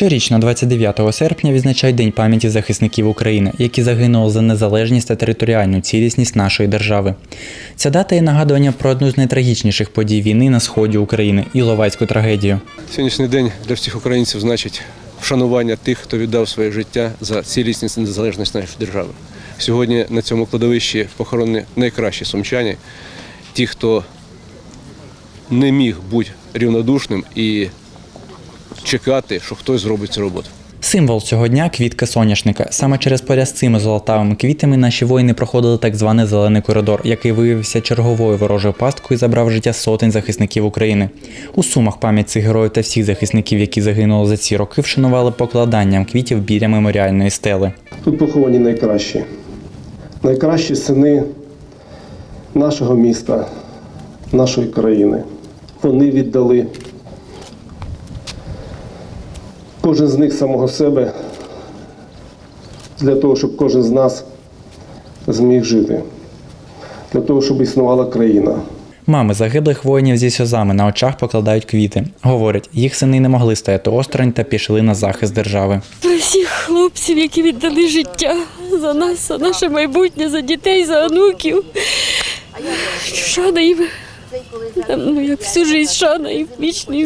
Щорічно, 29 серпня, відзначають День пам'яті захисників України, які загинули за незалежність та територіальну цілісність нашої держави. Ця дата є нагадуванням про одну з найтрагічніших подій війни на сході України Іловайську трагедію. Сьогоднішній день для всіх українців значить вшанування тих, хто віддав своє життя за цілісність і незалежність нашої держави. Сьогодні на цьому кладовищі похоронені найкращі сумчані, ті, хто не міг бути рівнодушним і чекати, що хтось зробить цю роботу. Символ цього дня квітка соняшника. Саме через поряд з цими золотавими квітами наші воїни проходили так званий зелений коридор, який виявився черговою ворожою пасткою і забрав життя сотень захисників України. У сумах пам'ять цих героїв та всіх захисників, які загинули за ці роки, вшанували покладанням квітів біля меморіальної стели. Тут поховані найкращі. Найкращі сини нашого міста, нашої країни. Вони віддали кожен з них самого себе для того, щоб кожен з нас зміг жити, для того, щоб існувала країна. Мами загиблих воїнів зі сльозами на очах покладають квіти. Говорять, їх сини не могли стояти осторонь та пішли на захист держави. Про всіх хлопців, які віддали життя за нас, за наше майбутнє, за дітей, за онуків. Шана їм, ну, як всю життя шана і вічний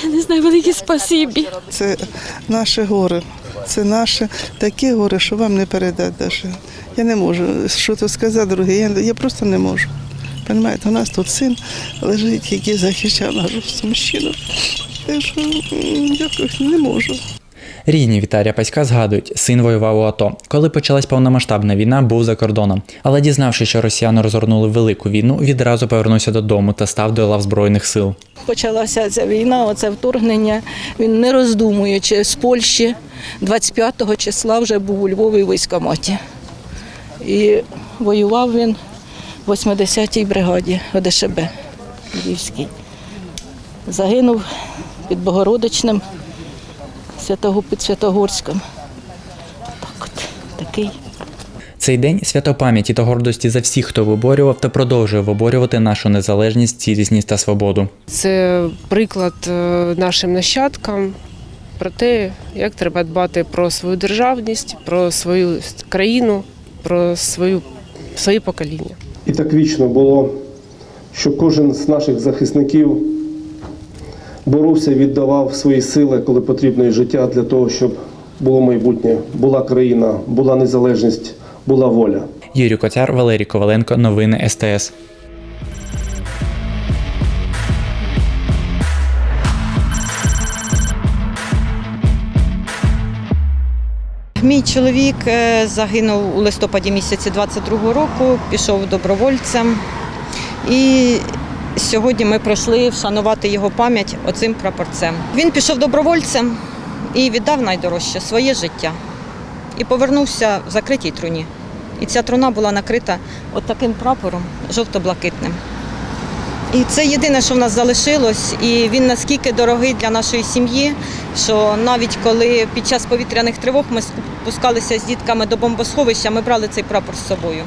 уклін. Не знаю, велике спасибі. Це наше горе. Це наше таке горе, що вам не передати даже. Я не можу що то сказати, друге. Я, я просто не можу. Понимаєте, у нас тут син лежить, який захищав нашу сумщину. Так що дякую, не можу. Рідні Віталія Паська згадують, син воював у АТО. Коли почалась повномасштабна війна, був за кордоном. Але дізнавшись, що росіяни розгорнули велику війну, відразу повернувся додому та став до лав збройних сил. Почалася ця війна, оце вторгнення. Він не роздумуючи з Польщі 25 числа вже був у Львові в військкоматі. І воював він в 80-й бригаді ОДШБ Львівській. Загинув під Богородичним святого під Святогорськом. Так от, такий. Цей день свято пам'яті та гордості за всіх, хто виборював та продовжує виборювати нашу незалежність, цілісність та свободу. Це приклад е, нашим нащадкам про те, як треба дбати про свою державність, про свою країну, про свою, своє покоління. І так вічно було, що кожен з наших захисників боровся, віддавав свої сили, коли потрібно і життя для того, щоб було майбутнє, була країна, була незалежність, була воля. Юрій Коцяр, Валерій Коваленко, новини СТС. Мій чоловік е, загинув у листопаді місяці 22-го року, пішов добровольцем. І сьогодні ми прийшли вшанувати його пам'ять оцим прапорцем. Він пішов добровольцем і віддав найдорожче своє життя. І повернувся в закритій труні. І ця труна була накрита от таким прапором жовто-блакитним. І це єдине, що в нас залишилось, і він наскільки дорогий для нашої сім'ї, що навіть коли під час повітряних тривог ми спускалися з дітками до бомбосховища, ми брали цей прапор з собою.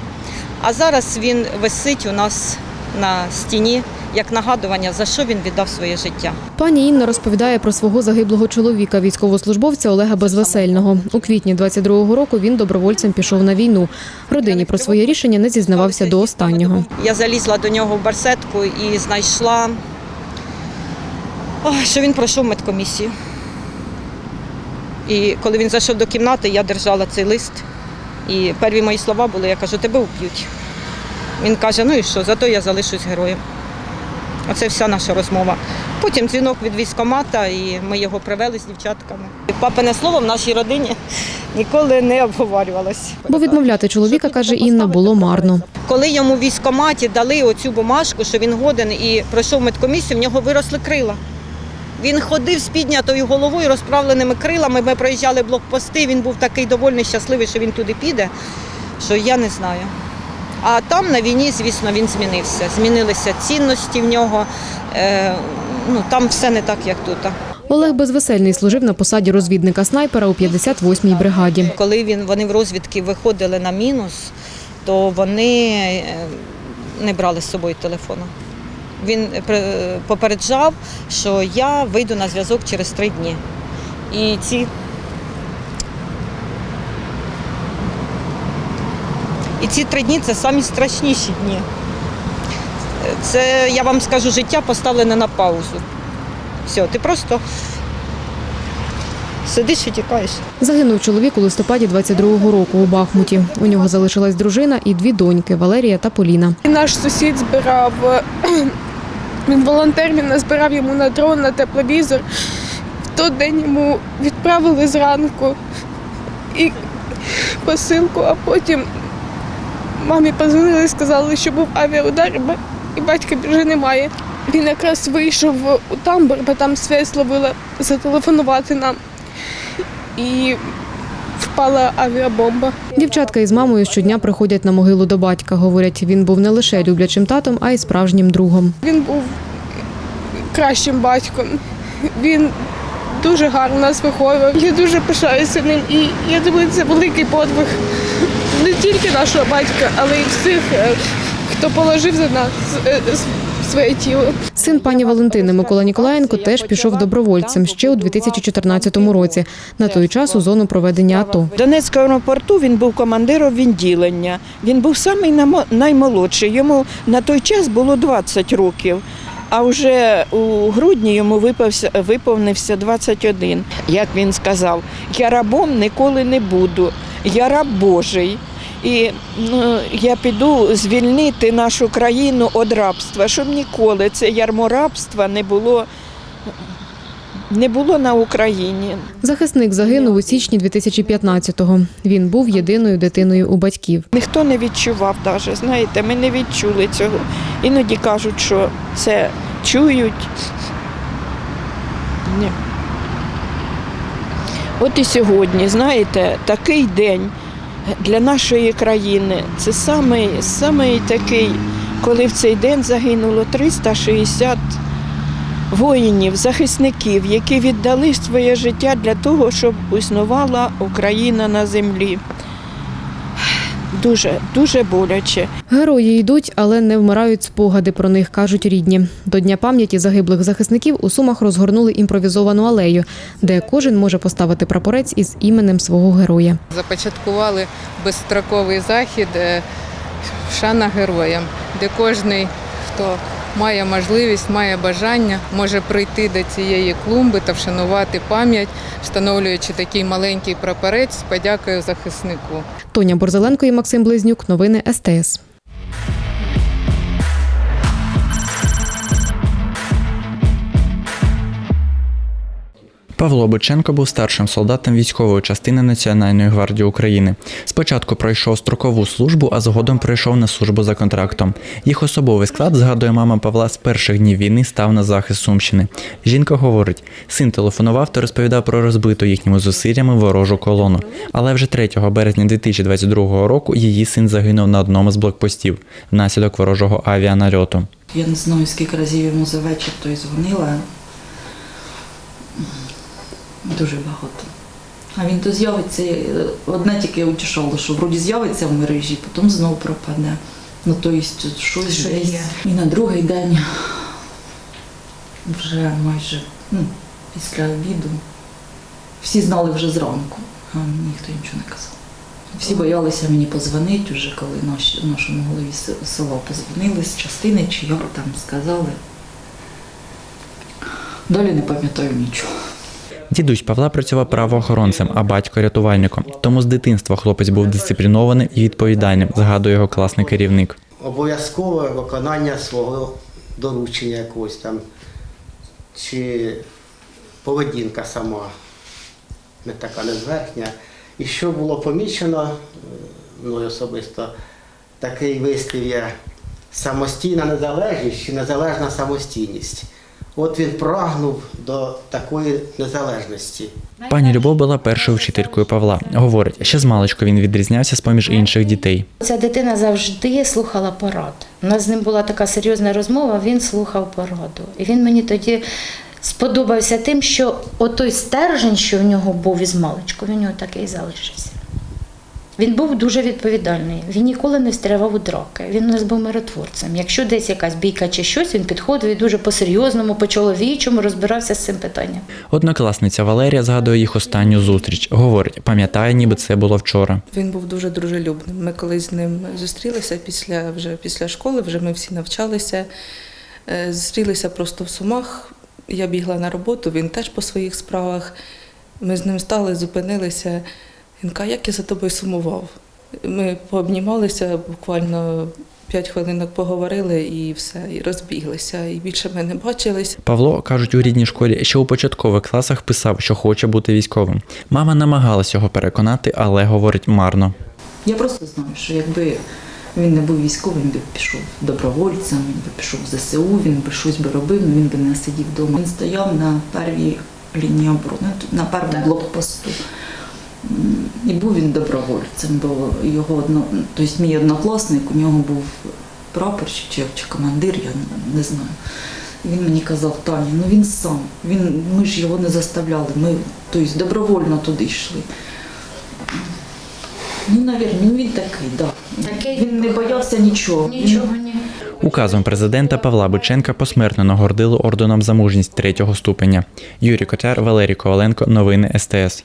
А зараз він висить у нас на стіні як нагадування, за що він віддав своє життя. Пані Інна розповідає про свого загиблого чоловіка, військовослужбовця Олега Безвесельного. У квітні 22-го року він добровольцем пішов на війну. Родині про своє рішення не зізнавався до останнього. Я залізла до нього в барсетку і знайшла, що він пройшов медкомісію. І коли він зайшов до кімнати, я держала цей лист. І перві мої слова були, я кажу, тебе вб'ють. Він каже, ну і що, зато я залишусь героєм. Оце вся наша розмова. Потім дзвінок від військкомата, і ми його привели з дівчатками. Папине слово в нашій родині ніколи не обговорювалося. Бо відмовляти чоловіка, каже Інна, було марно. Коли йому в військкоматі дали оцю бумажку, що він годен і пройшов медкомісію, в нього виросли крила. Він ходив з піднятою головою, розправленими крилами. Ми проїжджали блокпости. Він був такий довольний, щасливий, що він туди піде. Що я не знаю. А там на війні, звісно, він змінився. Змінилися цінності в нього. Е, ну, там все не так, як тут. Олег Безвесельний служив на посаді розвідника-снайпера у 58-й бригаді. Коли він, вони в розвідки виходили на мінус, то вони е, не брали з собою телефону. Він е, попереджав, що я вийду на зв'язок через три дні. І ці І ці три дні це самі страшніші дні. Це, я вам скажу, життя поставлене на паузу. Все, ти просто сидиш і тікаєш. Загинув чоловік у листопаді 22-го року у Бахмуті. У нього залишилась дружина і дві доньки Валерія та Поліна. І Наш сусід збирав, він волонтер, він назбирав йому на дрон, на тепловізор. В той день йому відправили зранку і посилку, а потім мамі позвонили сказали, що був авіаудар, і батька вже немає. Він якраз вийшов у тамбур, бо там связь ловила зателефонувати нам. І впала авіабомба. Дівчатка із мамою щодня приходять на могилу до батька. Говорять, він був не лише люблячим татом, а й справжнім другом. Він був кращим батьком. Він дуже гарно нас виховував. Я дуже пишаюся ним. І я думаю, це великий подвиг не тільки нашого батька, але й всіх, е, хто положив за нас е, своє тіло. Син пані Валентини Микола Ніколаєнко теж пішов добровольцем ще у 2014 році. На той час у зону проведення АТО. В Донецькому аеропорту він був командиром відділення. Він був самий наймолодший. Йому на той час було 20 років. А вже у грудні йому випався, виповнився 21. Як він сказав, я рабом ніколи не буду, я раб Божий. І ну, я піду звільнити нашу країну від рабства, щоб ніколи це ярмо рабства не було, не було на Україні. Захисник загинув у січні 2015-го. Він був єдиною дитиною у батьків. Ніхто не відчував навіть, знаєте, ми не відчули цього. Іноді кажуть, що це чують. Ні. От і сьогодні, знаєте, такий день для нашої країни. Це самий, самий такий, коли в цей день загинуло 360 воїнів, захисників, які віддали своє життя для того, щоб існувала Україна на землі. Дуже, дуже боляче. Герої йдуть, але не вмирають спогади про них, кажуть рідні. До Дня пам'яті загиблих захисників у Сумах розгорнули імпровізовану алею, де кожен може поставити прапорець із іменем свого героя. започаткували безстроковий захід е, Шана героям, де кожен, хто має можливість, має бажання, може прийти до цієї клумби та вшанувати пам'ять, встановлюючи такий маленький прапорець з подякою захиснику. Тоня Борзеленко і Максим Близнюк. Новини СТС. Павло Боченко був старшим солдатом військової частини Національної гвардії України. Спочатку пройшов строкову службу, а згодом прийшов на службу за контрактом. Їх особовий склад, згадує мама Павла, з перших днів війни став на захист Сумщини. Жінка говорить, син телефонував та розповідав про розбиту їхніми зусиллями ворожу колону. Але вже 3 березня 2022 року її син загинув на одному з блокпостів внаслідок ворожого авіанальоту. Я не знаю, скільки разів йому за вечір той дзвонила. Дуже багато. А він то з'явиться, е, одне тільки утішало, що вроді з'явиться в мережі, потім знову пропаде. Ну, то есть щось Що десь. є. І на другий день вже майже ну, після обіду. Всі знали вже зранку, а ніхто нічого не казав. Всі боялися мені позвонити, вже коли наші, нашому голові села позвонили з частини, чи як там сказали. Далі не пам'ятаю нічого. Дідусь Павла працював правоохоронцем, а батько рятувальником. Тому з дитинства хлопець був дисциплінованим і відповідальним, згадує його класний керівник. обов'язкове виконання свого доручення якогось там, чи поведінка сама, не така незверхня. І що було помічено е, мною особисто, такий вислів є самостійна незалежність чи незалежна самостійність. От він прагнув до такої незалежності. Пані Любов була першою вчителькою Павла. Говорить, ще з маличку він відрізнявся з поміж інших дітей. Ця дитина завжди слухала пораду. У нас з ним була така серйозна розмова, він слухав пораду. І він мені тоді сподобався тим, що отой стержень, що в нього був із маличку, він у нього такий залишився. Він був дуже відповідальний. Він ніколи не встрявав у драки. Він у нас був миротворцем. Якщо десь якась бійка чи щось, він підходив і дуже по-серйозному, по-чоловічому розбирався з цим питанням. Однокласниця Валерія згадує їх останню зустріч. Говорить, пам'ятає, ніби це було вчора. Він був дуже дружелюбним. Ми колись з ним зустрілися після, вже після школи, вже ми всі навчалися. Е, Зустрілися просто в Сумах. Я бігла на роботу, він теж по своїх справах. Ми з ним стали, зупинилися. Він каже, як я за тобою сумував. Ми пообнімалися, буквально п'ять хвилинок поговорили і все, і розбіглися. І більше ми не бачились. Павло, кажуть, у рідній школі ще у початкових класах писав, що хоче бути військовим. Мама намагалась його переконати, але говорить марно. Я просто знаю, що якби він не був військовим, він би пішов добровольцем, він би пішов в ЗСУ, він би щось би робив, але він би не сидів вдома. Він стояв на первій лінії оборони, на першому блокпосту. І був він добровольцем, бо його одно, тобто мій однокласник, у нього був прапорщик чи, чи командир, я не- знаю. Він мені казав, Таня, ну він сам, він, ми ж його не заставляли, ми тобто, добровольно туди йшли. Ну, навірно, ну він такий, да. Такий Він не боявся нічого. Нічого ні. Указом президента Павла Биченка посмертно нагородили орденом за мужність третього ступеня. Юрій Котяр, Валерій Коваленко. Новини СТС.